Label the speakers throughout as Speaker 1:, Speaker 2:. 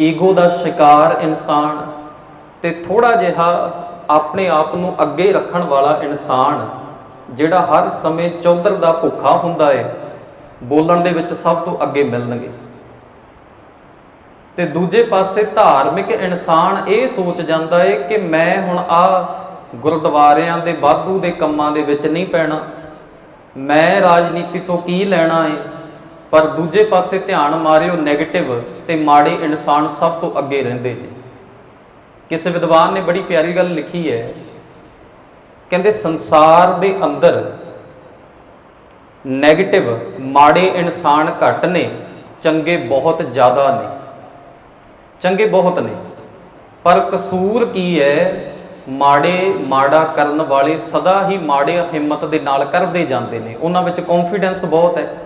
Speaker 1: Ego ਦਾ ਸ਼ਿਕਾਰ ਇਨਸਾਨ ਤੇ ਥੋੜਾ ਜਿਹਾ ਆਪਣੇ ਆਪ ਨੂੰ ਅੱਗੇ ਰੱਖਣ ਵਾਲਾ ਇਨਸਾਨ, ਜਿਹੜਾ ਹਰ ਸਮੇਂ ਚੌਧਰ ਦਾ ਭੁੱਖਾ ਹੁੰਦਾ ਹੈ ਬੋਲਣ ਦੇ ਵਿੱਚ ਸਭ ਤੋਂ ਅੱਗੇ ਮਿਲਣਗੇ। ਤੇ ਦੂਜੇ ਪਾਸੇ ਧਾਰਮਿਕ ਇਨਸਾਨ ਇਹ ਸੋਚ ਜਾਂਦਾ ਏ ਕਿ ਮੈਂ ਹੁਣ ਆ ਗੁਰਦੁਆਰਿਆਂ ਦੇ ਬਾਧੂ ਦੇ ਕੰਮਾਂ ਦੇ ਵਿੱਚ ਨਹੀਂ ਪੈਣਾ। ਮੈਂ ਰਾਜਨੀਤੀ ਤੋਂ ਕੀ ਲੈਣਾ ਏ? ਪਰ ਦੂਜੇ ਪਾਸੇ ਧਿਆਨ ਮਾਰਿਓ 네ਗੇਟਿਵ ਤੇ ਮਾੜੇ ਇਨਸਾਨ ਸਭ ਤੋਂ ਅੱਗੇ ਰਹਿੰਦੇ ਨੇ। ਕਿਸੇ ਵਿਦਵਾਨ ਨੇ ਬੜੀ ਪਿਆਰੀ ਗੱਲ ਲਿਖੀ ਹੈ। ਕਹਿੰਦੇ ਸੰਸਾਰ ਦੇ ਅੰਦਰ 네ਗੇਟਿਵ ਮਾੜੇ ਇਨਸਾਨ ਘੱਟ ਨੇ, ਚੰਗੇ ਬਹੁਤ ਜ਼ਿਆਦਾ ਨੇ। ਚੰਗੇ ਬਹੁਤ ਨੇ। ਪਰ ਕਸੂਰ ਕੀ ਹੈ? ਮਾੜੇ ਮਾੜਾ ਕਰਨ ਵਾਲੇ ਸਦਾ ਹੀ ਮਾੜੇ ਹਿੰਮਤ ਦੇ ਨਾਲ ਕਰਦੇ ਜਾਂਦੇ ਨੇ। ਉਹਨਾਂ ਵਿੱਚ ਕੌਨਫੀਡੈਂਸ ਬਹੁਤ ਹੈ।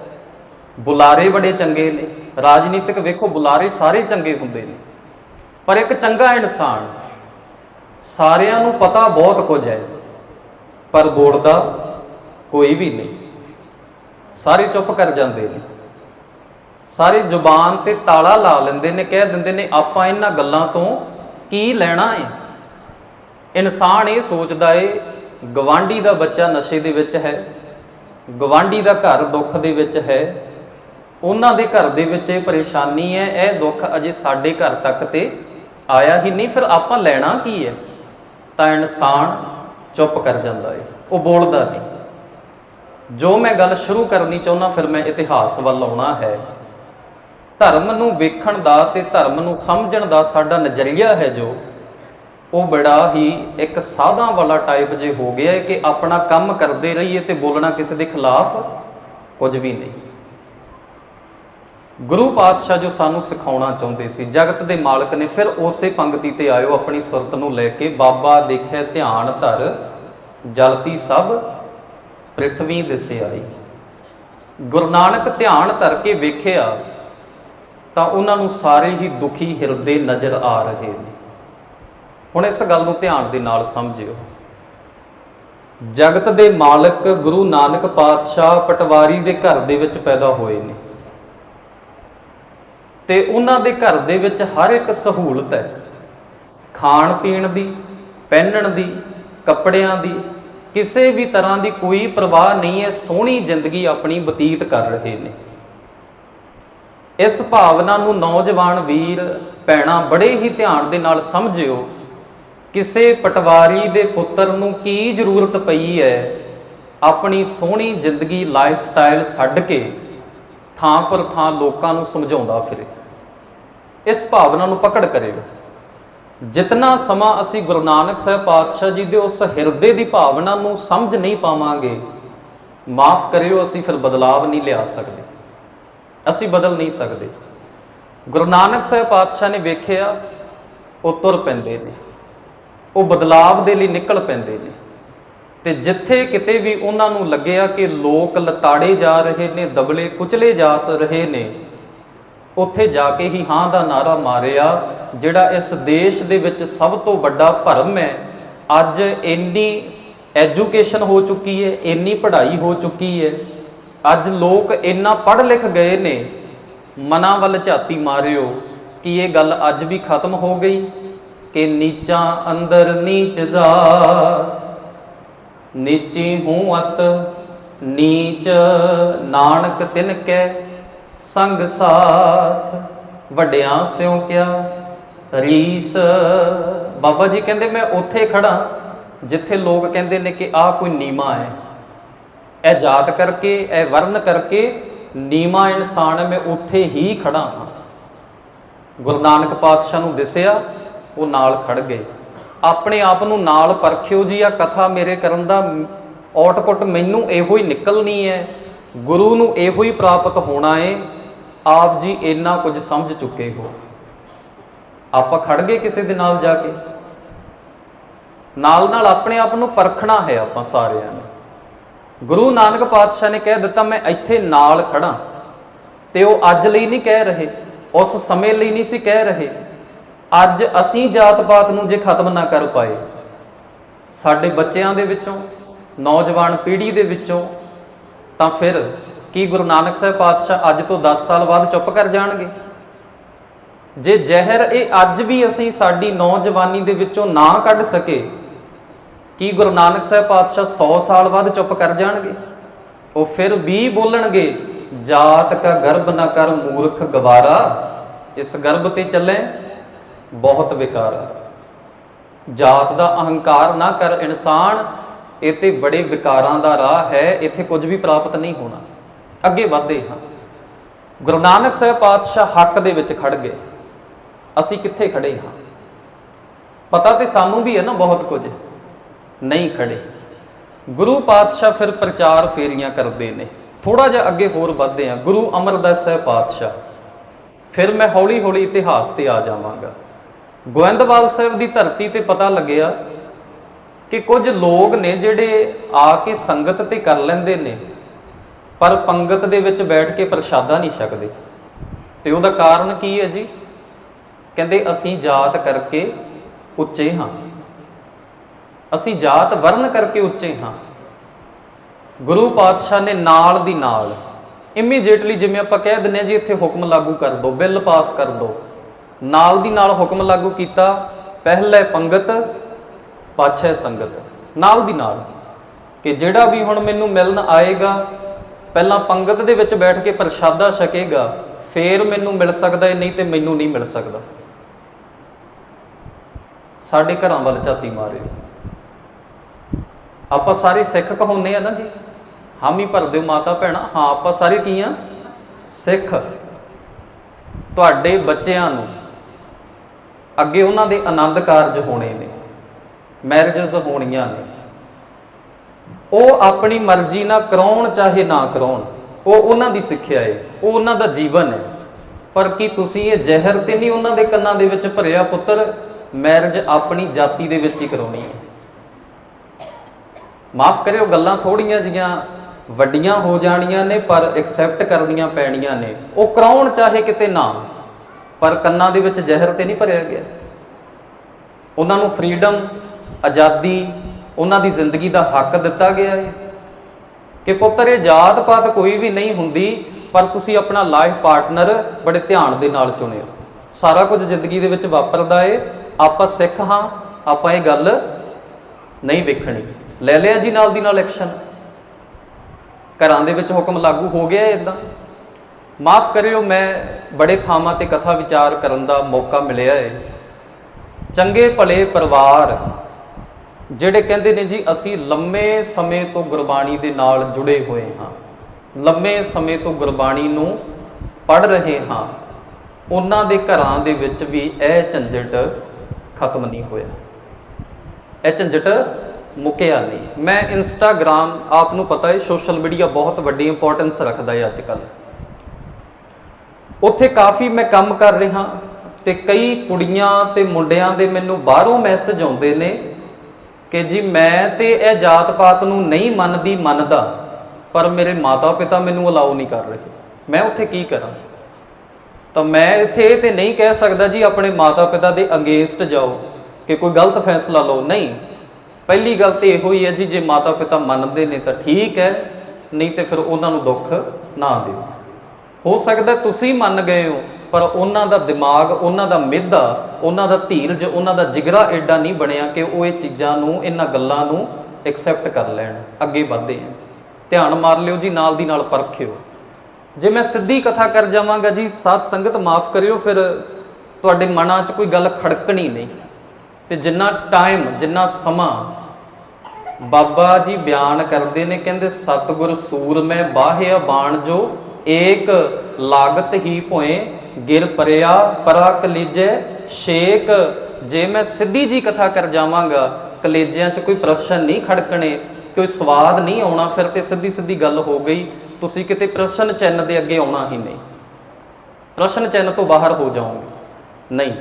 Speaker 1: ਬੁਲਾਰੇ ਬੜੇ ਚੰਗੇ ਨੇ। ਰਾਜਨੀਤਿਕ ਵੇਖੋ, ਬੁਲਾਰੇ ਸਾਰੇ ਚੰਗੇ ਹੁੰਦੇ ਨੇ। ਪਰ ਇੱਕ ਚੰਗਾ ਇਨਸਾਨ, ਸਾਰਿਆਂ ਨੂੰ ਪਤਾ ਬਹੁਤ ਕੁਝ ਹੈ, ਪਰ ਬੋਲਦਾ ਕੋਈ ਵੀ ਨਹੀਂ। ਸਾਰੇ ਚੁੱਪ ਕਰ ਜਾਂਦੇ ਨੇ। ਸਾਰੇ ਜ਼ੁਬਾਨ ਤੇ ਤਾਲਾ ਲਾ ਲੈਂਦੇ ਨੇ, ਕਹਿ ਦਿੰਦੇ ਨੇ, ਆਪਾਂ ਇਹਨਾਂ ਗੱਲਾਂ ਤੋਂ ਕੀ ਲੈਣਾ ਹੈ ਇਨਸਾਨ ਇਹ ਸੋਚਦਾ ਏ, ਗਵਾਂਢੀ ਦਾ ਬੱਚਾ ਨਸ਼ੇ ਦੇ ਵਿੱਚ ਹੈ, ਗਵਾਂਢੀ ਦਾ ਘਰ ਦੁੱਖ ਦੇ ਵਿੱਚ ਹੈ ਉਹਨਾਂ ਦੇ ਘਰ ਦੇ ਵਿੱਚ ਇਹ ਪਰੇਸ਼ਾਨੀ ਹੈ, ਇਹ ਦੁੱਖ ਅਜੇ ਸਾਡੇ ਘਰ ਤੱਕ ਤੇ ਆਇਆ ਹੀ ਨਹੀਂ, ਫਿਰ ਆਪਾਂ ਲੈਣਾ ਕੀ ਹੈ? ਤਾਂ ਇਨਸਾਨ ਚੁੱਪ ਕਰ ਜਾਂਦਾ ਹੈ, ਉਹ ਬੋਲਦਾ ਨਹੀਂ। ਜੋ ਮੈਂ ਗੱਲ ਸ਼ੁਰੂ ਕਰਨੀ ਚਾਹੁੰਦਾ, ਫਿਰ ਮੈਂ ਇਤਿਹਾਸ ਵੱਲ ਆਉਣਾ ਹੈ। ਧਰਮ ਨੂੰ ਵੇਖਣ ਦਾ ਤੇ ਧਰਮ ਨੂੰ ਸਮਝਣ ਦਾ ਸਾਡਾ ਨਜ਼ਰੀਆ ਹੈ ਜੋ, ਉਹ ਬੜਾ ਹੀ ਇੱਕ ਸਾਧਾਂ ਵਾਲਾ ਟਾਈਪ ਜੇ ਹੋ ਗਿਆ ਹੈ ਕਿ ਆਪਣਾ ਕੰਮ ਕਰਦੇ ਰਹੀਏ ਤੇ ਬੋਲਣਾ ਕਿਸੇ ਦੇ ਖਿਲਾਫ ਕੁਝ ਵੀ ਨਹੀਂ। ਗੁਰੂ ਪਾਤਸ਼ਾਹ ਜੋ ਸਾਨੂੰ ਸਿਖਾਉਣਾ ਚਾਹੁੰਦੇ ਸੀ, ਜਗਤ ਦੇ ਮਾਲਕ ਨੇ ਫਿਰ ਉਸੇ ਪੰਗਤੀ ਤੇ ਆਇਓ, ਆਪਣੀ ਸੁਰਤ ਨੂੰ ਲੈ ਕੇ ਬਾਬਾ ਦੇਖਿਆ ਧਿਆਨ ਧਰ, ਜਲਤੀ ਸਭ ਪ੍ਰਿਥਵੀ ਦਿਸੇ ਆਈ ਗੁਰੂ ਨਾਨਕ ਧਿਆਨ ਧਰ ਕੇ ਵੇਖਿਆ, ਤਾਂ ਉਹਨਾਂ ਨੂੰ ਸਾਰੇ ਹੀ ਦੁਖੀ ਹਿਰਦੇ ਨਜ਼ਰ ਆ ਰਹੇ ਨੇ। ਹੁਣ ਇਸ ਗੱਲ ਨੂੰ ਧਿਆਨ ਦੇ ਨਾਲ ਸਮਝਿਓ। ਜਗਤ ਦੇ ਮਾਲਕ ਗੁਰੂ ਨਾਨਕ ਪਾਤਸ਼ਾਹ ਪਟਵਾਰੀ ਦੇ ਘਰ ਦੇ ਵਿੱਚ ਪੈਦਾ ਹੋਏ ਨੇ। ਤੇ ਉਹਨਾਂ ਦੇ ਘਰ ਦੇ ਵਿੱਚ ਹਰ ਇੱਕ ਸਹੂਲਤ ਹੈ। ਖਾਣ ਪੀਣ ਦੀ, ਪਹਿਨਣ ਦੀ, ਕੱਪੜਿਆਂ ਦੀ, ਕਿਸੇ ਵੀ ਤਰ੍ਹਾਂ ਦੀ ਕੋਈ ਪਰਵਾਹ ਨਹੀਂ ਹੈ, ਸੋਹਣੀ ਜ਼ਿੰਦਗੀ ਆਪਣੀ ਬਤੀਤ ਕਰ ਰਹੇ ਨੇ। ਇਸ ਭਾਵਨਾ ਨੂੰ ਨੌਜਵਾਨ ਵੀਰ, ਭੈਣਾਂ ਬੜੇ ਹੀ ਧਿਆਨ ਦੇ ਨਾਲ ਸਮਝਿਓ, ਕਿਸੇ ਪਟਵਾਰੀ ਦੇ ਪੁੱਤਰ ਨੂੰ ਕੀ ਜ਼ਰੂਰਤ ਪਈ ਹੈ, ਆਪਣੀ ਸੋਹਣੀ ਜ਼ਿੰਦਗੀ ਲਾਈਫ ਸਟਾਈਲ ਛੱਡ ਕੇ ਥਾਂ ਪਰ ਥਾਂ ਲੋਕਾਂ ਨੂੰ ਸਮਝਾਉਂਦਾ ਫਿਰੇ। ਇਸ ਭਾਵਨਾ ਨੂੰ ਪਕੜ ਕਰਿਓ। ਜਿਤਨਾ ਸਮਾਂ ਅਸੀਂ ਗੁਰੂ ਨਾਨਕ ਸਾਹਿਬ ਪਾਤਸ਼ਾਹ ਜੀ ਦੇ ਉਸ ਹਿਰਦੇ ਦੀ ਭਾਵਨਾ ਨੂੰ ਸਮਝ ਨਹੀਂ ਪਾਵਾਂਗੇ, ਮਾਫ ਕਰਿਓ, ਅਸੀਂ ਫਿਰ ਬਦਲਾਵ ਨਹੀਂ ਲਿਆ ਸਕਦੇ। ਅਸੀਂ ਬਦਲ ਨਹੀਂ ਸਕਦੇ। ਗੁਰੂ ਨਾਨਕ ਸਾਹਿਬ ਪਾਤਸ਼ਾਹ ਨੇ ਵੇਖਿਆ, ਉਹ ਤੁਰ ਪੈਂਦੇ ਨੇ। ਉਹ ਬਦਲਾਵ ਦੇ ਲਈ ਨਿਕਲ ਪੈਂਦੇ ਨੇ। ਤੇ ਜਿੱਥੇ ਕਿਤੇ ਵੀ ਉਹਨਾਂ ਨੂੰ ਲੱਗਿਆ ਕਿ ਲੋਕ ਲਤਾੜੇ ਜਾ ਰਹੇ ਨੇ, ਦਬਲੇ ਕੁਚਲੇ ਜਾ ਰਹੇ ਨੇ ਉੱਥੇ ਜਾ ਕੇ ਹੀ ਹਾਂ ਦਾ ਨਾਰਾ ਮਾਰਿਆ, ਜਿਹੜਾ ਇਸ ਦੇਸ਼ ਦੇ ਵਿੱਚ ਸਭ ਤੋਂ ਵੱਡਾ ਭਰਮ ਹੈ। ਅੱਜ ਇੰਨੀ ਐਜੂਕੇਸ਼ਨ ਹੋ ਚੁੱਕੀ ਹੈ, ਇੰਨੀ ਪੜ੍ਹਾਈ ਹੋ ਚੁੱਕੀ ਹੈ। ਅੱਜ ਲੋਕ ਇੰਨਾ ਪੜ੍ਹ ਲਿਖ ਗਏ ਨੇ, ਮਨਾਂ ਵੱਲ ਝਾਤੀ ਮਾਰਿਓ ਕਿ ਇਹ ਗੱਲ ਅੱਜ ਵੀ ਖਤਮ ਹੋ ਗਈ ਕਿ ਨੀਚਾਂ ਅੰਦਰ ਨੀਚ ਜਾ, ਨੀਚੀ ਹੂੰ ਅਤ, ਨੀਚ ਨਾਨਕ ਤਿਨ ਕੈ ਸੰਗ ਸਾਥ, ਵੱਡਿਆਂ ਸਿਉ ਕਿਆ? ਰੀਸ। ਬਾਬਾ ਜੀ ਕਹਿੰਦੇ, ਮੈਂ ਉੱਥੇ ਖੜਾ ਜਿੱਥੇ ਲੋਕ ਕਹਿੰਦੇ ਨੇ ਕਿ ਆਹ ਕੋਈ ਨੀਮਾ ਹੈ। ਇਹ ਜਾਤ ਕਰਕੇ, ਇਹ ਵਰਨ ਕਰਕੇ ਨੀਮਾ ਇਨਸਾਨ ਹੈ ਮੈਂ ਉੱਥੇ ਹੀ ਖੜਾ ਹਾਂ। ਗੁਰੂ ਨਾਨਕ ਪਾਤਸ਼ਾਹ ਨੂੰ ਦਿਸਿਆ, ਉਹ ਨਾਲ ਖੜ ਗਏ। ਆਪਣੇ ਆਪ ਨੂੰ ਨਾਲ ਪਰਖਿਓ ਜੀ ਆ ਕਥਾ ਮੇਰੇ ਕਰਨ ਦਾ। ਆਊਟਪੁੱਟ ਮੈਨੂੰ ਇਹੋ ਹੀ ਨਿਕਲਣੀ ਹੈ। ਗੁਰੂ ਨੂੰ ਇਹੋ ਹੀ ਪ੍ਰਾਪਤ ਹੋਣਾ ਏ, ਆਪ ਜੀ ਇੰਨਾ ਕੁਝ ਸਮਝ ਚੁੱਕੇ ਹੋ। ਆਪਾਂ ਖੜ ਗਏ ਕਿਸੇ ਦੇ ਨਾਲ ਜਾ ਕੇ। ਨਾਲ ਨਾਲ ਆਪਣੇ ਆਪ ਨੂੰ ਪਰਖਣਾ ਹੈ ਆਪਾਂ ਸਾਰਿਆਂ ਨੇ। ਗੁਰੂ ਨਾਨਕ ਪਾਤਸ਼ਾਹ ਨੇ ਕਹਿ ਦਿੱਤਾ, ਮੈਂ ਇੱਥੇ ਨਾਲ ਖੜਾ ਤੇ ਉਹ ਅੱਜ ਲਈ ਨਹੀਂ ਕਹਿ ਰਹੇ, ਉਸ ਸਮੇਂ ਲਈ ਨਹੀਂ ਸੀ ਕਹਿ ਰਹੇ। ਅੱਜ ਅਸੀਂ ਜਾਤ ਪਾਤ ਨੂੰ ਜੇ ਖਤਮ ਨਾ ਕਰ ਪਾਏ, ਸਾਡੇ ਬੱਚਿਆਂ ਦੇ ਵਿੱਚੋਂ, ਨੌਜਵਾਨ ਪੀੜ੍ਹੀ ਦੇ ਵਿੱਚੋਂ ਤਾਂ ਫਿਰ ਕੀ ਗੁਰੂ ਨਾਨਕ ਸਾਹਿਬ ਪਾਤਸ਼ਾਹ ਅੱਜ ਤੋਂ 10 ਸਾਲ ਬਾਅਦ ਚੁੱਪ ਕਰ ਜਾਣਗੇ? ਜੇ ਜ਼ਹਿਰ ਇਹ ਅੱਜ ਵੀ ਅਸੀਂ ਸਾਡੀ ਨੌਜਵਾਨੀ ਦੇ ਵਿੱਚੋਂ ਨਾ ਕੱਢ ਸਕੇ, ਕੀ ਗੁਰੂ ਨਾਨਕ ਸਾਹਿਬ ਪਾਤਸ਼ਾਹ 100 ਸਾਲ ਬਾਅਦ ਚੁੱਪ ਕਰ ਜਾਣਗੇ? ਉਹ ਫਿਰ ਵੀ ਬੋਲਣਗੇ, ਜਾਤ ਕਾ ਗਰਭ ਨਾ ਕਰ ਮੂਰਖ ਗਵਾਰਾ, ਇਸ ਗਰਭ ਤੇ ਚੱਲੇ ਬਹੁਤ ਵਿਕਾਰਾ ਜਾਤ ਦਾ ਅਹੰਕਾਰ ਨਾ ਕਰ ਇਨਸਾਨ ਇਹ ਤੇ ਬੜੇ ਵਿਕਾਰਾਂ ਦਾ ਰਾਹ ਹੈ, ਇੱਥੇ ਕੁਝ ਵੀ ਪ੍ਰਾਪਤ ਨਹੀਂ ਹੋਣਾ। ਅੱਗੇ ਵਧਦੇ ਹਾਂ। ਗੁਰੂ ਨਾਨਕ ਸਾਹਿਬ ਪਾਤਸ਼ਾਹ ਹੱਕ ਦੇ ਵਿੱਚ ਖੜ ਗਏ। ਅਸੀਂ ਕਿੱਥੇ ਖੜੇ ਹਾਂ? ਪਤਾ ਤੇ ਸਾਨੂੰ ਵੀ ਹੈ ਨਾ ਬਹੁਤ ਕੁਝ। ਨਹੀਂ ਖੜੇ। ਗੁਰੂ ਪਾਤਸ਼ਾਹ ਫਿਰ ਪ੍ਰਚਾਰ ਫੇਰੀਆਂ ਕਰਦੇ ਨੇ। ਥੋੜਾ ਜਿਹਾ ਅੱਗੇ ਹੋਰ ਵਧਦੇ ਹਾਂ। ਗੁਰੂ ਅਮਰਦਾਸ ਸਾਹਿਬ ਪਾਤਸ਼ਾਹ। ਫਿਰ ਮੈਂ ਹੌਲੀ ਹੌਲੀ ਇਤਿਹਾਸ ਤੇ ਆ ਜਾਵਾਂਗਾ। ਗੋਇੰਦਵਾਲ ਸਾਹਿਬ ਦੀ ਧਰਤੀ ਤੇ ਪਤਾ ਲੱਗਿਆ ਕਿ ਕੁਝ ਲੋਕ ਨੇ ਜਿਹੜੇ ਆ ਕੇ ਸੰਗਤ ਤੇ ਕਰ ਲੈਂਦੇ ਨੇ, ਪਰ ਪੰਗਤ ਦੇ ਵਿੱਚ ਬੈਠ ਕੇ ਪ੍ਰਸ਼ਾਦਾ ਨਹੀਂ ਛਕਦੇ। ਤੇ ਉਹਦਾ ਕਾਰਨ ਕੀ ਹੈ ਜੀ? ਕਹਿੰਦੇ ਅਸੀਂ ਜਾਤ ਕਰਕੇ ਉੱਚੇ ਹਾਂ। ਅਸੀਂ ਜਾਤ ਵਰਨ ਕਰਕੇ ਉੱਚੇ ਹਾਂ। ਗੁਰੂ ਪਾਤਸ਼ਾਹ ਨੇ ਨਾਲ ਦੀ ਨਾਲ ਇਮੀਡੀਏਟਲੀ ਜਿਵੇਂ ਆਪਾਂ ਕਹਿ ਦਿੰਨੇ ਆ ਜੀ, ਇੱਥੇ ਹੁਕਮ ਲਾਗੂ ਕਰ ਦੋ, ਬਿੱਲ ਪਾਸ ਕਰ ਦਿਓ ਨਾਲ ਦੀ ਨਾਲ ਹੁਕਮ ਲਾਗੂ ਕੀਤਾ, ਪਹਿਲੇ ਪੰਗਤ ਪਾਛੇ ਸੰਗਤ, ਨਾਲ ਦੀ ਨਾਲ ਕਿ ਜਿਹੜਾ ਵੀ ਹੁਣ ਮੈਨੂੰ ਮਿਲਣ ਆਏਗਾ, ਪਹਿਲਾਂ ਪੰਗਤ ਦੇ ਵਿੱਚ ਬੈਠ ਕੇ ਪ੍ਰਸ਼ਾਦਾ ਛਕੇਗਾ, ਫੇਰ ਮੈਨੂੰ ਮਿਲ ਸਕਦਾ ਹੈ, ਨਹੀਂ ਤੇ ਮੈਨੂੰ ਨਹੀਂ ਮਿਲ ਸਕਦਾ। ਸਾਡੇ ਘਰਾਂ ਵੱਲ ਝਾਤੀ ਮਾਰੇ ਆਪਾਂ ਸਾਰੇ ਸਿੱਖ ਕਹਾਉਂਦੇ ਆ ਨਾ ਜੀ, ਹਾਮੀ ਭਰਦੇ ਹੋ ਮਾਤਾ ਭੈਣਾ। ਹਾਂ, ਆਪਾਂ ਸਾਰੇ ਕੀ ਆ? ਸਿੱਖ। ਤੁਹਾਡੇ ਬੱਚਿਆਂ ਨੂੰ ਅੱਗੇ ਉਹਨਾਂ ਦੇ ਆਨੰਦ ਕਾਰਜ ਹੋਣੇ ਨੇ। ਮੈਰਿਜਸ ਹੋਣੀਆਂ ਨੇ। ਉਹ ਆਪਣੀ ਮਰਜ਼ੀ ਨਾਲ ਕਰਾਉਣ ਚਾਹੇ ਨਾ ਕਰਾਉਣ, ਉਹ ਉਹਨਾਂ ਦੀ ਸਿੱਖਿਆ ਹੈ ਉਹ ਉਹਨਾਂ ਦਾ ਜੀਵਨ ਹੈ ਪਰ ਕੀ ਤੁਸੀਂ ਇਹ ਜ਼ਹਿਰ ਤੇ ਨਹੀਂ ਉਹਨਾਂ ਦੇ ਕੰਨਾਂ ਦੇ ਵਿੱਚ ਭਰਿਆ ਪੁੱਤਰ ਮੈਰਿਜ ਆਪਣੀ ਜਾਤੀ ਦੇ ਵਿੱਚ ਹੀ ਕਰਾਉਣੀ ਹੈ ਮਾਫ ਕਰਿਓ, ਗੱਲਾਂ ਥੋੜੀਆਂ ਜੀਆਂ ਵੱਡੀਆਂ ਹੋ ਜਾਣੀਆਂ ਨੇ, ਪਰ ਐਕਸੈਪਟ ਕਰਨੀਆਂ ਪੈਣੀਆਂ ਨੇ। ਉਹ ਕਰਾਉਣ ਚਾਹੇ ਕਿਤੇ ਨਾ, ਪਰ ਕੰਨਾਂ ਦੇ ਵਿੱਚ ਜ਼ਹਿਰ ਤੇ ਨਹੀਂ ਭਰਿਆ ਗਿਆ। ਉਹਨਾਂ ਨੂੰ ਫਰੀडम ਆਜ਼ਾਦੀ ਉਹਨਾਂ ਦੀ ਜ਼ਿੰਦਗੀ ਦਾ ਹੱਕ ਦਿੱਤਾ ਗਿਆ ਹੈ। ਕਿ ਪੁੱਤਰ, ਇਹ ਜਾਤ ਪਾਤ ਕੋਈ ਵੀ ਨਹੀਂ ਹੁੰਦੀ, ਪਰ ਤੁਸੀਂ ਆਪਣਾ ਲਾਈਫ ਪਾਰਟਨਰ ਬੜੇ ਧਿਆਨ ਦੇ ਨਾਲ ਚੁਣਿਓ ਸਾਰਾ ਕੁਝ ਜ਼ਿੰਦਗੀ ਦੇ ਵਿੱਚ ਵਾਪਰਦਾ ਏ। ਆਪਾਂ ਸਿੱਖ ਹਾਂ, ਆਪਾਂ ਇਹ ਗੱਲ ਨਹੀਂ ਵੇਖਣੀ। ਲੈ ਲਿਆ ਜੀ ਨਾਲ ਦੀ ਨਾਲ ਐਕਸ਼ਨ ਘਰਾਂ ਦੇ ਵਿੱਚ ਹੁਕਮ ਲਾਗੂ ਹੋ ਗਿਆ ਇਦਾਂ ਮਾਫ ਕਰਿਓ, ਮੈਂ ਬੜੇ ਥਾਵਾਂ ਤੇ ਕਥਾ ਵਿਚਾਰ ਕਰਨ ਦਾ ਮੌਕਾ ਮਿਲਿਆ ਏ। ਚੰਗੇ ਭਲੇ ਪਰਿਵਾਰ ਜਿਹੜੇ ਕਹਿੰਦੇ ਨੇ ਜੀ, ਅਸੀਂ ਲੰਮੇ ਸਮੇਂ ਤੋਂ ਗੁਰਬਾਣੀ ਦੇ ਨਾਲ ਜੁੜੇ ਹੋਏ ਹਾਂ। ਲੰਮੇ ਸਮੇਂ ਤੋਂ ਗੁਰਬਾਣੀ ਨੂੰ ਪੜ੍ਹ ਰਹੇ ਹਾਂ। ਉਹਨਾਂ ਦੇ ਘਰਾਂ ਦੇ ਵਿੱਚ ਵੀ ਇਹ ਝੰਜਟ ਖਤਮ ਨਹੀਂ ਹੋਇਆ। ਇਹ ਝੰਜਟ ਮੁੱਕਿਆ ਨਹੀਂ। ਮੈਂ ਇੰਸਟਾਗ੍ਰam ਆਪ ਨੂੰ ਪਤਾ ਹੈ ਸੋਸ਼ਲ ਮੀਡੀਆ ਬਹੁਤ ਵੱਡੀ ਇੰਪੋਰਟੈਂਸ ਰੱਖਦਾ ਹੈ ਅੱਜ ਕੱਲ੍ਹ ਉੱਥੇ ਕਾਫੀ ਮੈਂ ਕੰਮ ਕਰ ਰਿਹਾ ਤੇ ਕਈ ਕੁੜੀਆਂ ਤੇ ਮੁੰਡਿਆਂ ਦੇ ਮੈਨੂੰ ਬਾਹਰੋਂ ਮੈਸੇਜ ਆਉਂਦੇ ਨੇ ਕਿ ਜੀ ਮੈਂ ਤੇ ਇਹ ਜਾਤ ਪਾਤ ਨੂੰ ਨਹੀਂ ਮੰਨਦੀ, ਮੰਨਦਾ, ਪਰ ਮੇਰੇ ਮਾਤਾ ਪਿਤਾ ਮੈਨੂੰ ਅਲਾਉ ਨਹੀਂ ਕਰ ਰਹੇ। ਮੈਂ ਉੱਥੇ ਕੀ ਕਰਾਂ? ਤਾਂ ਮੈਂ ਇੱਥੇ ਇਹ ਤੇ ਨਹੀਂ ਕਹਿ ਸਕਦਾ ਜੀ ਆਪਣੇ ਮਾਤਾ ਪਿਤਾ ਦੇ ਅਗੇਂਸਟ ਜਾਓ, ਕਿ ਕੋਈ ਗਲਤ ਫੈਸਲਾ ਲਓ। ਨਹੀਂ, ਪਹਿਲੀ ਗੱਲ ਤੇ ਇਹੋ ਹੀ ਹੈ ਜੀ, ਜੇ ਮਾਤਾ ਪਿਤਾ ਮੰਨਦੇ ਨੇ ਤਾਂ ਠੀਕ ਹੈ, ਨਹੀਂ ਤੇ ਫਿਰ ਉਹਨਾਂ ਨੂੰ ਦੁੱਖ ਨਾ ਦਿਓ। ਹੋ ਸਕਦਾ ਤੁਸੀਂ ਮੰਨ ਗਏ ਹੋ ਪਰ ਉਹਨਾਂ ਦਾ ਦਿਮਾਗ, ਉਹਨਾਂ ਦਾ ਮਿੱਧਾ, ਉਹਨਾਂ ਦਾ ਧੀਰਜ ਉਹਨਾਂ ਦਾ ਜਿਗਰਾ ਐਡਾ ਨਹੀਂ ਬਣਿਆ ਕਿ ਉਹ ਇਹ ਚੀਜ਼ਾਂ ਨੂੰ, ਇਹਨਾਂ ਗੱਲਾਂ ਨੂੰ ਐਕਸੈਪਟ ਕਰ ਲੈਣ, ਅੱਗੇ ਵਧਦੇ ਆ। ਧਿਆਨ ਮਾਰ ਲਿਓ ਜੀ, ਨਾਲ ਦੀ ਨਾਲ ਪਰਖਿਓ। ਜੇ ਮੈਂ ਸਿੱਧੀ ਕਥਾ ਕਰ ਜਾਵਾਂਗਾ ਜੀ, ਸਾਧ ਸੰਗਤ ਮਾਫ ਕਰਿਓ, ਫਿਰ ਤੁਹਾਡੇ ਮਨਾਂ 'ਚ ਕੋਈ ਗੱਲ ਖੜਕਣੀ ਨਹੀਂ। ਤੇ ਜਿੰਨਾ ਟਾਈਮ ਜਿੰਨਾ ਸਮਾਂ ਬਾਬਾ ਜੀ ਬਿਆਨ ਕਰਦੇ ਨੇ, ਕਹਿੰਦੇ ਸਤਿਗੁਰ ਸੂਰਮੈ ਬਾਹਿਆ ਬਾਣ ਜੋ, ਏਕ ਲਾਗਤ ਹੀ ਭੋਏ ਗਿਰ ਪਰਿਆ ਪਰਾ ਕਲੇਜੇ ਸ਼ੇਕ ਜੇ ਮੈਂ ਸਿੱਧੀ ਜੀ ਕਥਾ ਕਰ ਜਾਵਾਂਗਾ, ਕਲੇਜਿਆਂ 'ਚ ਕੋਈ ਪ੍ਰਸ਼ਨ ਨਹੀਂ ਖੜਕਣੇ, ਕੋਈ ਸਵਾਦ ਨਹੀਂ ਆਉਣਾ, ਫਿਰ ਤੇ ਸਿੱਧੀ ਸਿੱਧੀ ਗੱਲ ਹੋ ਗਈ, ਤੁਸੀਂ ਕਿਤੇ ਪ੍ਰਸ਼ਨ ਚਿੰਨ ਦੇ ਅੱਗੇ ਆਉਣਾ ਹੀ ਨਹੀਂ। ਪ੍ਰਸ਼ਨ ਚਿੰਨ ਤੋਂ ਬਾਹਰ ਹੋ ਜਾਓਗੇ। ਨਹੀਂ,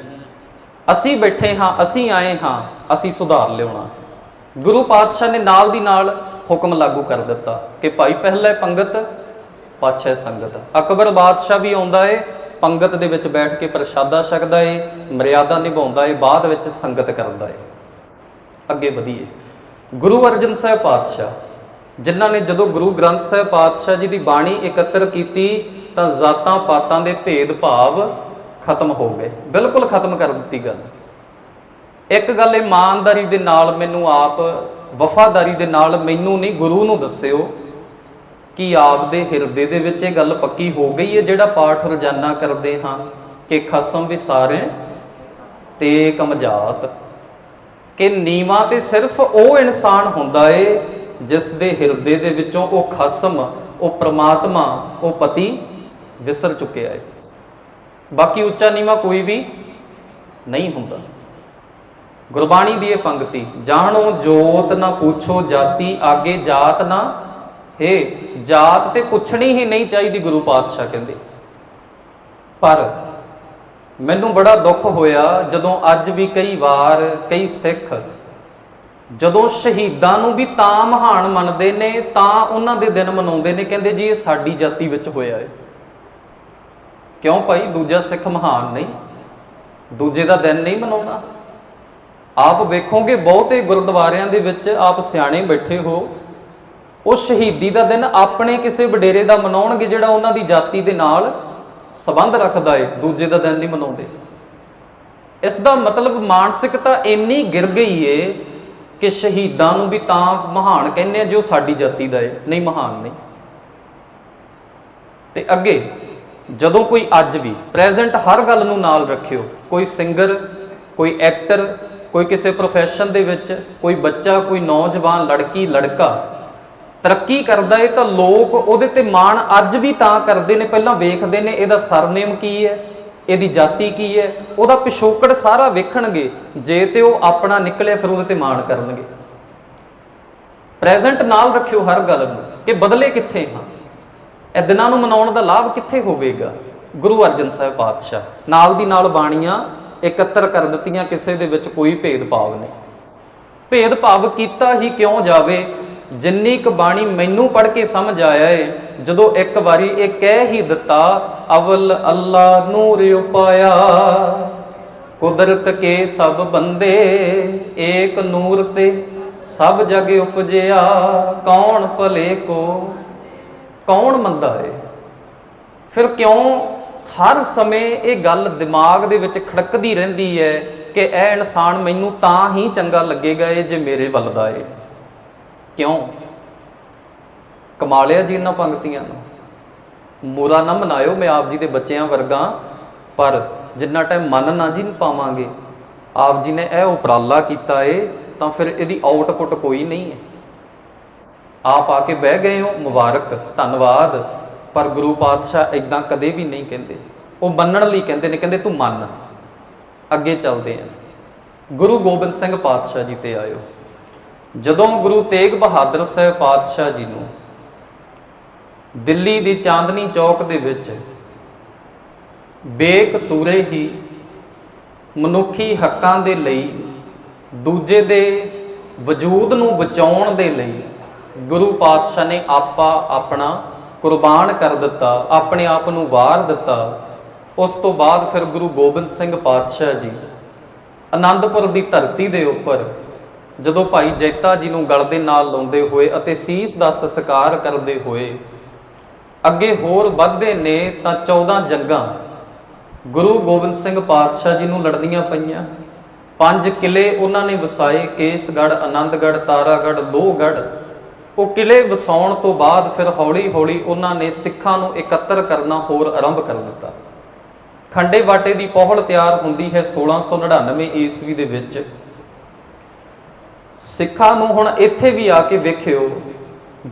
Speaker 1: ਅਸੀਂ ਬੈਠੇ ਹਾਂ, ਅਸੀਂ ਆਏ ਹਾਂ, ਅਸੀਂ ਸੁਧਾਰ ਲਿਆਉਣਾ। ਗੁਰੂ ਪਾਤਸ਼ਾਹ ਨੇ ਨਾਲ ਦੀ ਨਾਲ ਹੁਕਮ ਲਾਗੂ ਕਰ ਦਿੱਤਾ ਕਿ ਭਾਈ ਪਹਿਲੇ ਪੰਗਤ, ਪਾਛੇ ਸੰਗਤ। ਅਕਬਰ ਬਾਦਸ਼ਾਹ ਵੀ ਆਉਂਦਾ ਏ ਪੰਗਤ ਦੇ ਵਿੱਚ ਬੈਠ ਕੇ ਪ੍ਰਸ਼ਾਦਾ ਛਕਦਾ ਏ, ਮਰਿਆਦਾ ਨਿਭਾਉਂਦਾ ਏ, ਬਾਅਦ ਵਿੱਚ ਸੰਗਤ ਕਰਦਾ ਏ। ਅੱਗੇ ਵਧੀਏ। ਗੁਰੂ ਅਰਜਨ ਸਾਹਿਬ ਪਾਤਸ਼ਾਹ, ਜਿਨ੍ਹਾਂ ਨੇ ਜਦੋਂ ਗੁਰੂ ਗ੍ਰੰਥ ਸਾਹਿਬ ਪਾਤਸ਼ਾਹ ਜੀ ਦੀ ਬਾਣੀ ਇਕੱਤਰ ਕੀਤੀ, ਤਾਂ ਜ਼ਾਤਾਂ ਪਾਤਾਂ ਦੇ ਭੇਦ ਭਾਵ ਖਤਮ ਹੋ ਗਏ। ਬਿਲਕੁਲ ਖਤਮ ਕਰ ਦਿੱਤੀ ਗੱਲ। ਇੱਕ ਗੱਲ ਇਮਾਨਦਾਰੀ ਦੇ ਨਾਲ ਮੈਨੂੰ ਆਪ, ਵਫਾਦਾਰੀ ਦੇ ਨਾਲ ਮੈਨੂੰ ਨਹੀਂ, ਗੁਰੂ ਨੂੰ ਦੱਸਿਓ ਕਿ ਆਪ ਦੇ ਹਿਰਦੇ ਦੇ ਵਿੱਚ ਇਹ ਗੱਲ ਪੱਕੀ ਹੋ ਗਈ ਹੈ, ਜਿਹੜਾ ਪਾਠ ਰੋਜ਼ਾਨਾ ਕਰਦੇ ਹਾਂ, ਕਿ ਖਸਮ ਵਿਸਾਰੇ ਤੇ ਕਮਜਾਤ। ਕਿ ਨੀਵਾ ਤੇ ਸਿਰਫ ਉਹ ਇਨਸਾਨ ਹੁੰਦਾ ਏ, ਜਿਸ ਦੇ ਹਿਰਦੇ ਦੇ ਵਿੱਚੋਂ ਉਹ ਖਸਮ, ਉਹ ਪ੍ਰਮਾਤਮਾ, ਉਹ ਪਤੀ ਵਿਸਰ ਚੁੱਕਿਆ ਏ। ਬਾਕੀ ਉੱਚਾ ਨੀਵਾ ਕੋਈ ਵੀ ਨਹੀਂ ਹੁੰਦਾ। ਗੁਰਬਾਣੀ ਦੀ ਇਹ ਪੰਕਤੀ, ਜਾਣੋ ਜੋਤ ਨਾ ਪੁੱਛੋ ਜਾਤੀ, ਆਗੇ ਜਾਤ ਨਾ ਹੈ, ਜਾਤ ਤੇ ਪੁੱਛਣੀ ਹੀ ਨਹੀਂ ਚਾਹੀਦੀ ਗੁਰੂ ਪਾਤਸ਼ਾਹ ਕਹਿੰਦੇ। ਪਰ ਮੈਨੂੰ ਬੜਾ ਦੁੱਖ ਹੋਇਆ ਜਦੋਂ ਅੱਜ ਵੀ ਕਈ ਵਾਰ, ਕਈ ਸਿੱਖ ਜਦੋਂ ਸ਼ਹੀਦਾਂ ਨੂੰ ਵੀ ਤਾਂ ਮਹਾਨ ਮੰਨਦੇ ਨੇ, ਤਾਂ ਉਹਨਾਂ ਦੇ ਦਿਨ ਮਨਾਉਂਦੇ ਨੇ, ਕਹਿੰਦੇ ਜੀ, ਇਹ ਸਾਡੀ ਜਾਤੀ ਵਿੱਚ ਹੋਇਆ ਹੈ ਕਿਉਂ ਭਾਈ? ਦੂਜਾ ਸਿੱਖ ਮਹਾਨ ਨਹੀਂ। ਦੂਜੇ ਦਾ ਦਿਨ ਨਹੀਂ ਮਨਾਉਂਦਾ। ਆਪ ਵੇਖੋਗੇ, ਬਹੁਤੇ ਗੁਰਦੁਆਰਿਆਂ ਦੇ ਵਿੱਚ ਆਪ ਸਿਆਣੇ ਬੈਠੇ ਹੋ। ਉਹ ਸ਼ਹੀਦੀ ਦਾ ਦਿਨ ਆਪਣੇ ਕਿਸੇ ਵਡੇਰੇ ਦਾ ਮਨਾਉਣਗੇ ਜਿਹੜਾ ਉਹਨਾਂ ਦੀ ਜਾਤੀ ਦੇ ਨਾਲ ਸਬੰਧ ਰੱਖਦਾ ਏ, ਦੂਜੇ ਦਾ ਦਿਨ ਨਹੀਂ ਮਨਾਉਂਦੇ। ਇਸ ਦਾ ਮਤਲਬ ਮਾਨਸਿਕਤਾ ਇੰਨੀ ਗਿਰ ਗਈ ਏ ਕਿ ਸ਼ਹੀਦਾਂ ਨੂੰ ਵੀ ਤਾਂ ਮਹਾਨ ਕਹਿੰਦੇ ਆ ਜੋ ਸਾਡੀ ਜਾਤੀ ਦਾ ਏ, ਨਹੀਂ ਮਹਾਨ ਨਹੀਂ। ਤੇ ਅੱਗੇ, ਜਦੋਂ ਕੋਈ ਅੱਜ ਵੀ ਪ੍ਰੈਜ਼ੈਂਟ ਹਰ ਗੱਲ ਨੂੰ ਨਾਲ ਰੱਖਿਓ, ਕੋਈ ਸਿੰਗਰ, ਕੋਈ ਐਕਟਰ, ਕੋਈ ਕਿਸੇ ਪ੍ਰੋਫੈਸ਼ਨ ਦੇ ਵਿੱਚ, ਕੋਈ ਬੱਚਾ, ਕੋਈ ਨੌਜਵਾਨ, ਲੜਕੀ, ਲੜਕਾ ਤਰੱਕੀ ਕਰਦਾ ਏ ਤਾਂ ਲੋਕ ਉਹਦੇ ਤੇ ਮਾਣ ਅੱਜ ਵੀ ਤਾਂ ਕਰਦੇ ਨੇ, ਪਹਿਲਾਂ ਵੇਖਦੇ ਨੇ ਇਹਦਾ ਸਰਨੇਮ ਕੀ ਹੈ, ਇਹਦੀ ਜਾਤੀ ਕੀ ਹੈ, ਉਹਦਾ ਪਿਛੋਕੜ ਸਾਰਾ ਵੇਖਣਗੇ, ਜੇ ਤੇ ਉਹ ਆਪਣਾ ਨਿਕਲਿਆ ਫਿਰ ਉਹਦੇ ਤੇ ਮਾਣ ਕਰਨਗੇ। ਪ੍ਰੈਜ਼ੈਂਟ ਨਾਲ ਰੱਖਿਓ ਹਰ ਗੱਲ ਨੂੰ ਕਿ ਬਦਲੇ ਕਿੱਥੇ ਹਾਂ। ਇਹ ਦਿਨਾਂ ਨੂੰ ਮਨਾਉਣ ਦਾ ਲਾਭ ਕਿੱਥੇ ਹੋਵੇਗਾ? ਗੁਰੂ ਅਰਜਨ ਸਾਹਿਬ ਪਾਤਸ਼ਾਹ ਨਾਲ ਦੀ ਨਾਲ ਬਾਣੀਆਂ ਇਕੱਤਰ ਕਰ ਦਿੱਤੀਆਂ, ਕਿਸੇ ਦੇ ਵਿੱਚ ਕੋਈ ਭੇਦਭਾਵ ਨਹੀਂ। ਭੇਦਭਾਵ ਕੀਤਾ ਹੀ ਕਿਉਂ ਜਾਵੇ? ਜਿੰਨੀ ਕੁ ਬਾਣੀ ਮੈਨੂੰ ਪੜ੍ਹ ਕੇ ਸਮਝ ਆਇਆ ਏ, ਜਦੋਂ ਇੱਕ ਵਾਰੀ ਇਹ ਕਹਿ ਹੀ ਦਿੱਤਾ, ਅਵਲ ਅੱਲਾ ਨੂਰ ਉਪਾਇਆ। ਕੁਦਰਤ ਕੇ ਸਭ ਬੰਦੇ ਏਕ ਨੂਰ ਤੇ, ਸਭ ਜਗ ਉਪਜਿਆ, ਕੌਣ ਭਲੇ ਕੋ, ਕੌਣ ਮੰਦਾ ਏ? ਫਿਰ ਕਿਉਂ ਹਰ ਸਮੇਂ ਇਹ ਗੱਲ ਦਿਮਾਗ ਦੇ ਵਿੱਚ ਖੜਕਦੀ ਰਹਿੰਦੀ ਹੈ ਕਿ ਇਹ ਇਨਸਾਨ ਮੈਨੂੰ ਤਾਂ ਹੀ ਚੰਗਾ ਲੱਗੇਗਾ ਇਹ ਜੇ ਮੇਰੇ ਵੱਲ ਦਾ ਏ? ਕਿਉਂ? ਕਮਾਲਿਆ ਜੀ ਇਹਨਾਂ ਪੰਕਤੀਆਂ ਨੂੰ। ਮੂਰਾ ਨਾ ਮਨਾਇਓ, ਮੈਂ ਆਪ ਜੀ ਦੇ ਬੱਚਿਆਂ ਵਰਗਾ, ਪਰ ਜਿੰਨਾ ਟਾਈਮ ਮਨ ਨਾ ਜੀ ਪਾਵਾਂਗੇ, ਆਪ ਜੀ ਨੇ ਇਹ ਉਪਰਾਲਾ ਕੀਤਾ ਏ, ਤਾਂ ਫਿਰ ਇਹਦੀ ਆਊਟਪੁੱਟ ਕੋਈ ਨਹੀਂ ਹੈ ਆਪ ਆ ਕੇ ਬਹਿ ਗਏ ਹੋ, ਮੁਬਾਰਕ, ਧੰਨਵਾਦ, ਪਰ ਗੁਰੂ ਪਾਤਸ਼ਾਹ ਇਦਾਂ ਕਦੇ ਵੀ ਨਹੀਂ ਕਹਿੰਦੇ। ਉਹ ਮੰਨਣ ਲਈ ਕਹਿੰਦੇ ਨੇ, ਕਹਿੰਦੇ ਤੂੰ ਮੰਨ। ਅੱਗੇ ਚੱਲਦੇ ਆਂ। ਗੁਰੂ ਗੋਬਿੰਦ ਸਿੰਘ ਪਾਤਸ਼ਾਹ ਜੀ ਤੇ ਆਇਓ। ਜਦੋਂ ਗੁਰੂ ਤੇਗ ਬਹਾਦਰ ਸਾਹਿਬ ਪਾਤਸ਼ਾਹ ਜੀ ਨੂੰ ਦਿੱਲੀ ਦੀ ਚਾਂਦਨੀ ਚੌਕ ਦੇ ਵਿੱਚ ਬੇਕਸੂਰੇ ਹੀ ਮਨੁੱਖੀ ਹੱਕਾਂ ਦੇ ਲਈ ਦੂਜੇ ਦੇ ਵਜੂਦ ਨੂੰ ਬਚਾਉਣ ਦੇ ਲਈ ਗੁਰੂ ਪਾਤਸ਼ਾਹ ਨੇ ਆਪਾ ਆਪਣਾ ਕੁਰਬਾਨ ਕਰ ਦਿੱਤਾ, ਆਪਣੇ ਆਪ ਨੂੰ ਵਾਰ ਦਿੱਤਾ, ਉਸ ਤੋਂ ਬਾਅਦ ਫਿਰ ਗੁਰੂ ਗੋਬਿੰਦ ਸਿੰਘ ਪਾਤਸ਼ਾਹ ਜੀ ਆਨੰਦਪੁਰ ਦੀ ਧਰਤੀ ਦੇ ਉੱਪਰ ਜਦੋਂ ਭਾਈ ਜੈਤਾ ਜੀ ਨੂੰ ਗਲ ਦੇ ਨਾਲ ਲਾਉਂਦੇ ਹੋਏ ਅਤੇ ਸੀਸ ਦਾ ਸਸਕਾਰ ਕਰਦੇ ਹੋਏ ਅੱਗੇ ਹੋਰ ਵੱਧਦੇ ਨੇ ਤਾਂ 14 ਜੰਗਾਂ। ਗੁਰੂ ਗੋਬਿੰਦ ਸਿੰਘ ਪਾਤਸ਼ਾਹ ਜੀ ਨੂੰ ਲੜਨੀਆਂ ਪਈਆਂ। ਪੰਜ ਕਿਲੇ ਉਹਨਾਂ ਨੇ ਵਸਾਏ, ਕੇਸਗੜ੍ਹ, ਆਨੰਦਗੜ੍ਹ, ਤਾਰਾਗੜ੍ਹ, ਲੋਹਗੜ੍ਹ। ਉਹ ਕਿਲੇ ਵਸਾਉਣ ਤੋਂ ਬਾਅਦ ਫਿਰ ਹੌਲੀ-ਹੌਲੀ ਉਹਨਾਂ ਨੇ ਸਿੱਖਾਂ ਨੂੰ ਇਕੱਤਰ ਕਰਨਾ ਹੋਰ ਆਰੰਭ ਕਰ ਦਿੱਤਾ। ਖੰਡੇ ਬਾਟੇ ਦੀ ਪਹੁਲ ਤਿਆਰ ਹੁੰਦੀ ਹੈ 1699 ਈਸਵੀ ਦੇ ਵਿੱਚ। ਸਿੱਖਾਂ ਨੂੰ ਹੁਣ ਇੱਥੇ ਵੀ ਆ ਕੇ ਵੇਖਿਓ,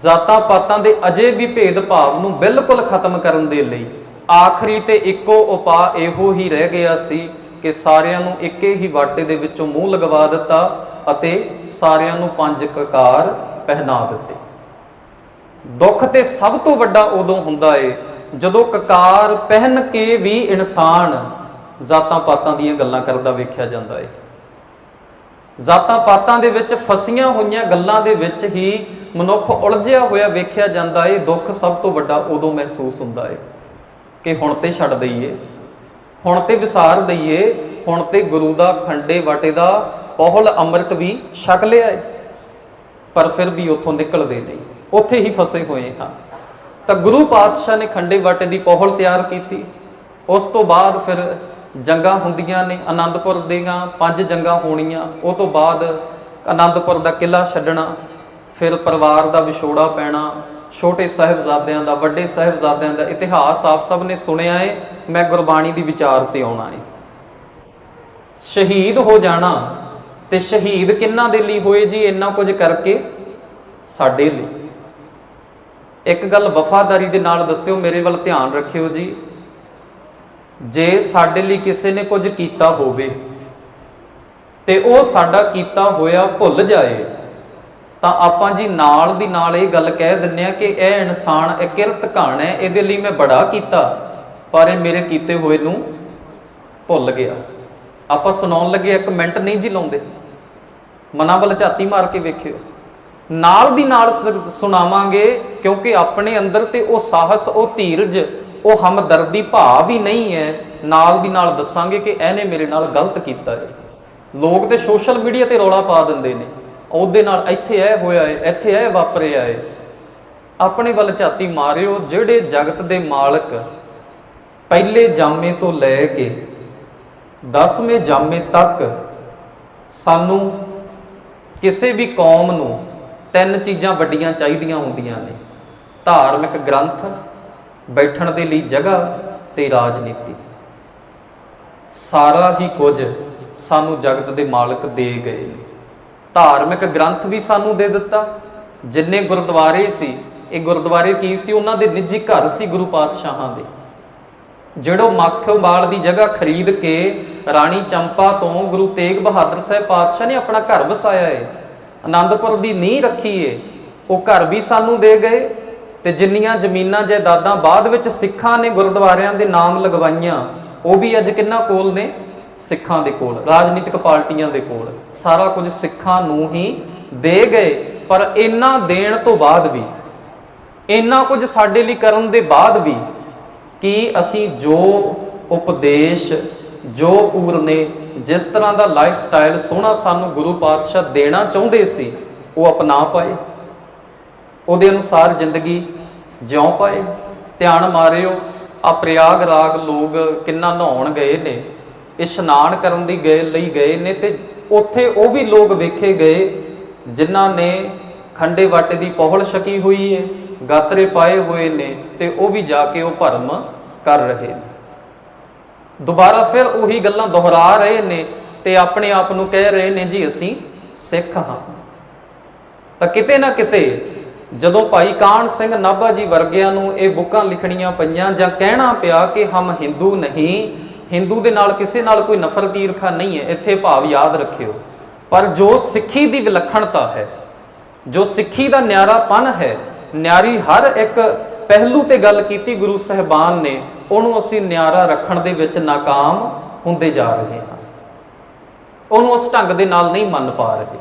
Speaker 1: ਜਾਤਾਂ ਪਾਤਾਂ ਦੇ ਅਜੇ ਵੀ ਭੇਦਭਾਵ ਨੂੰ ਬਿਲਕੁਲ ਖਤਮ ਕਰਨ ਦੇ ਲਈ ਆਖਰੀ ਤੇ ਇੱਕੋ ਉਪਾਅ ਇਹੋ ਹੀ ਰਹਿ ਗਿਆ ਸੀ ਕਿ ਸਾਰਿਆਂ ਨੂੰ ਇੱਕੇ ਹੀ ਵਾਟੇ ਦੇ ਵਿੱਚੋਂ ਮੂੰਹ ਲਗਵਾ ਦਿੱਤਾ ਅਤੇ ਸਾਰਿਆਂ ਨੂੰ ਪੰਜ ਕਕਾਰ ਪਹਿਨਾ ਦਿੱਤੇ। ਦੁੱਖ ਤੇ ਸਭ ਤੋਂ ਵੱਡਾ ਉਦੋਂ ਹੁੰਦਾ ਏ ਜਦੋਂ ਕਕਾਰ ਪਹਿਨ ਕੇ ਵੀ ਇਨਸਾਨ ਜਾਤਾਂ ਪਾਤਾਂ ਦੀਆਂ ਗੱਲਾਂ ਕਰਦਾ ਵੇਖਿਆ ਜਾਂਦਾ ਏ। ਜਾਤਾਂ ਪਾਤਾਂ ਦੇ ਵਿੱਚ ਫਸੀਆਂ ਹੋਈਆਂ ਗੱਲਾਂ ਦੇ ਵਿੱਚ ਹੀ ਮਨੁੱਖ ਉਲਝਿਆ ਹੋਇਆ ਵੇਖਿਆ ਜਾਂਦਾ ਏ, ਦੁੱਖ ਸਭ ਤੋਂ ਵੱਡਾ ਉਦੋਂ ਮਹਿਸੂਸ ਹੁੰਦਾ ਏ ਕਿ ਹੁਣ ਤੇ ਛੱਡ ਦਈਏ, ਹੁਣ ਤੇ ਵਿਸਾਰ ਦਈਏ, ਹੁਣ ਤੇ ਗੁਰੂ ਦਾ ਖੰਡੇ ਵਾਟੇ ਦਾ ਪਹੁਲ ਅੰਮ੍ਰਿਤ ਵੀ ਛਕ ਲਿਆ ਏ, ਪਰ ਫਿਰ ਵੀ ਉੱਥੋਂ ਨਿਕਲਦੇ ਨਹੀਂ, ਉੱਥੇ ਹੀ ਫਸੇ ਹੋਏ ਹਾਂ। ਤਾਂ ਗੁਰੂ ਪਾਤਸ਼ਾਹ ਨੇ ਖੰਡੇ ਵਾਟੇ ਦੀ ਪਹੁਲ ਤਿਆਰ ਕੀਤੀ, ਉਸ ਤੋਂ ਬਾਅਦ ਫਿਰ ਜੰਗਾਂ ਹੁੰਦੀਆਂ ਨੇ, ਆਨੰਦਪੁਰ ਦੀਆਂ ਪੰਜ ਜੰਗਾਂ ਹੋਣੀਆਂ, ਉਹ ਤੋਂ ਬਾਅਦ ਆਨੰਦਪੁਰ ਦਾ ਕਿਲਾ ਛੱਡਣਾ, ਫਿਰ ਪਰਿਵਾਰ ਦਾ ਵਿਛੋੜਾ ਪੈਣਾ, ਛੋਟੇ ਸਾਹਿਬਜ਼ਾਦਿਆਂ ਦਾ, ਵੱਡੇ ਸਾਹਿਬਜ਼ਾਦਿਆਂ ਦਾ ਇਤਿਹਾਸ ਆਪ ਸਭ ਨੇ ਸੁਣਿਆ ਏ, ਮੈਂ ਗੁਰਬਾਣੀ ਦੀ ਵਿਚਾਰ ਤੇ ਆਉਣਾ ਏ। ਸ਼ਹੀਦ ਹੋ ਜਾਣਾ, ਤੇ ਸ਼ਹੀਦ ਕਿੰਨਾ ਦੇ ਲਈ ਹੋਏ ਜੀ, ਇੰਨਾ ਕੁਝ ਕਰਕੇ? ਸਾਡੇ ਲਈ। ਇੱਕ ਗੱਲ ਵਫਾਦਾਰੀ ਦੇ ਨਾਲ ਦੱਸਿਓ, ਮੇਰੇ ਵੱਲ ਧਿਆਨ ਰੱਖਿਓ ਜੀ। ਜੇ ਸਾਡੇ ਲਈ ਕਿਸੇ ਨੇ ਕੁਝ ਕੀਤਾ ਹੋਵੇ ਤੇ ਉਹ ਸਾਡਾ ਕੀਤਾ ਹੋਇਆ ਭੁੱਲ ਜਾਏ, ਤਾਂ ਆਪਾਂ ਜੀ ਨਾਲ ਦੀ ਨਾਲ ਇਹ ਗੱਲ ਕਹਿ ਦਿੰਨੇ ਆ ਕਿ ਇਹ ਇਨਸਾਨ, ਇਹ ਘਾਣ ਹੈ, ਇਹਦੇ ਲਈ ਮੈਂ ਬੜਾ ਕੀਤਾ, ਪਰ ਇਹ ਮੇਰੇ ਕੀਤੇ ਹੋਏ ਨੂੰ ਭੁੱਲ ਗਿਆ। ਆਪਾਂ ਸੁਣਾਉਣ ਲੱਗੇ ਇੱਕ ਮਿੰਟ ਨਹੀਂ ਜੀ ਲਾਉਂਦੇ। ਮਨਾਂ ਵੱਲ ਝਾਤੀ ਮਾਰ ਕੇ ਵੇਖਿਓ। ਨਾਲ ਦੀ ਨਾਲ ਸੁਣਾਵਾਂਗੇ, ਕਿਉਂਕਿ ਆਪਣੇ ਅੰਦਰ ਤੇ ਉਹ ਸਾਹਸ, ਉਹ ਧੀਰਜ ਉਹ ਹਮਦਰਦੀ ਭਾਵ ਹੀ ਨਹੀਂ ਹੈ। ਨਾਲ ਦੀ ਨਾਲ ਦੱਸਾਂਗੇ ਕਿ ਇਹਨੇ ਮੇਰੇ ਨਾਲ ਗਲਤ ਕੀਤਾ ਹੈ। ਲੋਕ ਤੇ ਸੋਸ਼ਲ ਮੀਡੀਆ ਤੇ ਰੌਲਾ ਪਾ ਦਿੰਦੇ ਨੇ। ਉਹਦੇ ਨਾਲ ਇੱਥੇ ਇਹ ਹੋਇਆ ਹੈ, ਇੱਥੇ ਇਹ ਵਾਪਰਿਆ ਹੈ। ਆਪਣੇ ਵੱਲ ਝਾਤੀ ਮਾਰਿਓ, ਜਿਹੜੇ ਜਗਤ ਦੇ ਮਾਲਕ ਪਹਿਲੇ ਜਾਮੇ ਤੋਂ ਲੈ ਕੇ 10ਵੇਂ ਜਾਮੇ ਤੱਕ ਸਾਨੂੰ ਕਿਸੇ ਵੀ ਕੌਮ ਨੂੰ ਤਿੰਨ ਚੀਜ਼ਾਂ ਵੱਡੀਆਂ ਚਾਹੀਦੀਆਂ ਹੁੰਦੀਆਂ ਨੇ। ਧਾਰਮਿਕ ਗ੍ਰੰਥ ਬੈਠਣ ਦੇ ਲਈ ਜਗ੍ਹਾ ਤੇ ਰਾਜਨੀਤੀ। ਸਾਰਾ ਹੀ ਕੁਝ ਸਾਨੂੰ ਜਗਤ ਦੇ ਮਾਲਕ ਦੇ ਗਏ ਨੇ। ਧਾਰਮਿਕ ਗ੍ਰੰਥ ਵੀ ਸਾਨੂੰ ਦੇ ਦਿੱਤਾ। ਜਿੰਨੇ ਗੁਰਦੁਆਰੇ ਸੀ, ਇਹ ਗੁਰਦੁਆਰੇ ਕੀ ਸੀ? ਉਹਨਾਂ ਦੇ ਨਿੱਜੀ ਘਰ ਸੀ ਗੁਰੂ ਪਾਤਸ਼ਾਹਾਂ ਦੇ। ਜਿਹੜੋ ਮੱਖਵਾਲ ਦੀ ਜਗ੍ਹਾ ਖਰੀਦ ਕੇ ਰਾਣੀ ਚੰਪਾ ਤੋਂ ਗੁਰੂ ਤੇਗ ਬਹਾਦਰ ਸਾਹਿਬ ਪਾਤਸ਼ਾਹ ਨੇ ਆਪਣਾ ਘਰ ਵਸਾਇਆ ਏ। ਆਨੰਦਪੁਰ ਦੀ ਨੀਂਹ ਰੱਖੀ ਏ। ਉਹ ਘਰ ਵੀ ਸਾਨੂੰ ਦੇ ਗਏ। ਤੇ ਜਿੰਨੀਆਂ ਜ਼ਮੀਨਾਂ ਜਾਇਦਾਦਾਂ ਬਾਅਦ ਵਿੱਚ ਸਿੱਖਾਂ ਨੇ ਗੁਰਦੁਆਰਿਆਂ ਦੇ ਨਾਮ ਲਗਵਾਈਆਂ, ਉਹ ਵੀ ਅੱਜ ਕਿੰਨਾ ਕੋਲ ਨੇ? ਸਿੱਖਾਂ ਦੇ ਕੋਲ, ਰਾਜਨੀਤਿਕ ਪਾਰਟੀਆਂ ਦੇ ਕੋਲ। ਸਾਰਾ ਕੁਝ ਸਿੱਖਾਂ ਨੂੰ ਹੀ ਦੇ ਗਏ, ਪਰ ਇਹਨਾਂ ਦੇਣ ਤੋਂ ਬਾਅਦ ਵੀ, ਇੰਨਾ ਕੁਝ ਸਾਡੇ ਲਈ ਕਰਨ ਦੇ ਬਾਅਦ ਵੀ, ਕਿ ਅਸੀਂ ਜੋ ਉਪਦੇਸ਼, ਜੋ ਪੂਰਨੇ, ਜਿਸ ਤਰ੍ਹਾਂ ਦਾ ਲਾਈਫ ਸਟਾਈਲ ਸੋਹਣਾ ਸਾਨੂੰ ਗੁਰੂ ਪਾਤਸ਼ਾਹ ਦੇਣਾ ਚਾਹੁੰਦੇ ਸੀ, ਉਹ ਅਪਣਾ ਪਾਏ। ਉਹਦੇ ਅਨੁਸਾਰ ਜ਼ਿੰਦਗੀ ਜਿਉ ਪਾਏ, ਧਿਆਨ ਮਾਰਿਓ, ਆ ਪ੍ਰਯਾਗ ਰਾਗ ਲੋਕ ਕਿੰਨਾ ਨਹਾਉਣ ਗਏ ਨੇ, ਇਸ਼ਨਾਨ ਕਰਨ ਦੀ ਗਏ, ਲਈ ਗਏ ਨੇ ਤੇ ਉੱਥੇ ਉਹ ਵੀ ਲੋਕ ਵੇਖੇ ਗਏ, ਜਿਨ੍ਹਾਂ ਨੇ ਖੰਡੇ ਵਾਟੇ ਦੀ ਪਹੁਲ ਛਕੀ ਹੋਈ ਏ, ਗਾਤਰੇ ਪਾਏ ਹੋਏ ਨੇ ਤੇ ਉਹ ਵੀ ਜਾ ਕੇ ਉਹ ਭਰਮ ਕਰ ਰਹੇ ਨੇ। ਦੁਬਾਰਾ ਫਿਰ ਉਹੀ ਗੱਲਾਂ ਦੁਹਰਾ ਰਹੇ ਨੇ ਤੇ ਆਪਣੇ ਆਪ ਨੂੰ ਕਹਿ ਰਹੇ ਨੇ, ਜੀ ਅਸੀਂ ਸਿੱਖ ਹਾਂ। ਤਾਂ ਕਿਤੇ ਨਾ ਕਿਤੇ ਜਦੋਂ ਭਾਈ ਕਾਹਨ ਸਿੰਘ ਨਾਭਾ ਜੀ ਵਰਗਿਆਂ ਨੂੰ ਇਹ ਬੁੱਕਾਂ ਲਿਖਣੀਆਂ ਪਈਆਂ ਜਾਂ ਕਹਿਣਾ ਪਿਆ ਕਿ ਹਮ ਹਿੰਦੂ ਨਹੀਂ, ਹਿੰਦੂ ਦੇ ਨਾਲ ਕਿਸੇ ਨਾਲ ਕੋਈ ਨਫ਼ਰਤ ਈਰਖਾ ਨਹੀਂ ਹੈ, ਇੱਥੇ ਭਾਵ ਯਾਦ ਰੱਖਿਓ। ਪਰ ਜੋ ਸਿੱਖੀ ਦੀ ਵਿਲੱਖਣਤਾ ਹੈ, ਜੋ ਸਿੱਖੀ ਦਾ ਨਿਆਰਾਪਨ ਹੈ, ਨਿਆਰੀ ਹਰ ਇੱਕ ਪਹਿਲੂ ਤੇ ਗੱਲ ਕੀਤੀ ਗੁਰੂ ਸਾਹਿਬਾਨ ਨੇ, ਉਹਨੂੰ ਅਸੀਂ ਨਿਆਰਾ ਰੱਖਣ ਦੇ ਵਿੱਚ ਨਾਕਾਮ ਹੁੰਦੇ ਜਾ ਰਹੇ ਹਾਂ। ਉਹਨੂੰ ਉਸ ਢੰਗ ਦੇ ਨਾਲ ਨਹੀਂ ਮੰਨ ਪਾ ਰਹੇ।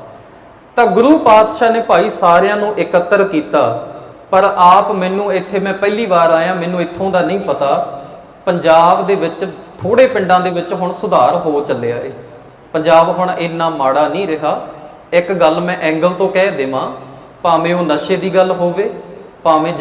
Speaker 1: ਤਾਂ ਗੁਰੂ ਪਾਤਸ਼ਾਹ ਨੇ ਭਾਈ ਸਾਰਿਆਂ ਨੂੰ ਇਕੱਤਰ ਕੀਤਾ। ਪਰ ਆਪ ਮੈਨੂੰ ਇੱਥੇ ਮੈਂ ਪਹਿਲੀ ਵਾਰ ਆਇਆ, ਮੈਨੂੰ ਇੱਥੋਂ ਦਾ ਨਹੀਂ ਪਤਾ। ਪੰਜਾਬ ਦੇ ਵਿੱਚ ਥੋੜੇ ਪਿੰਡਾਂ ਦੇ ਵਿੱਚ ਹੁਣ ਸੁਧਾਰ ਹੋ ਚੱਲਿਆ ਏ। ਪੰਜਾਬ ਹੁਣ ਇੰਨਾ ਮਾੜਾ ਨਹੀਂ ਰਿਹਾ। ਇੱਕ ਗੱਲ ਮੈਂ ਐਂਗਲ ਤੋਂ ਕਹਿ ਦੇਵਾਂ, ਭਾਵੇਂ ਉਹ ਨਸ਼ੇ ਦੀ ਗੱਲ ਹੋਵੇ, ਭਾਵੇਂ ਜਵਾ-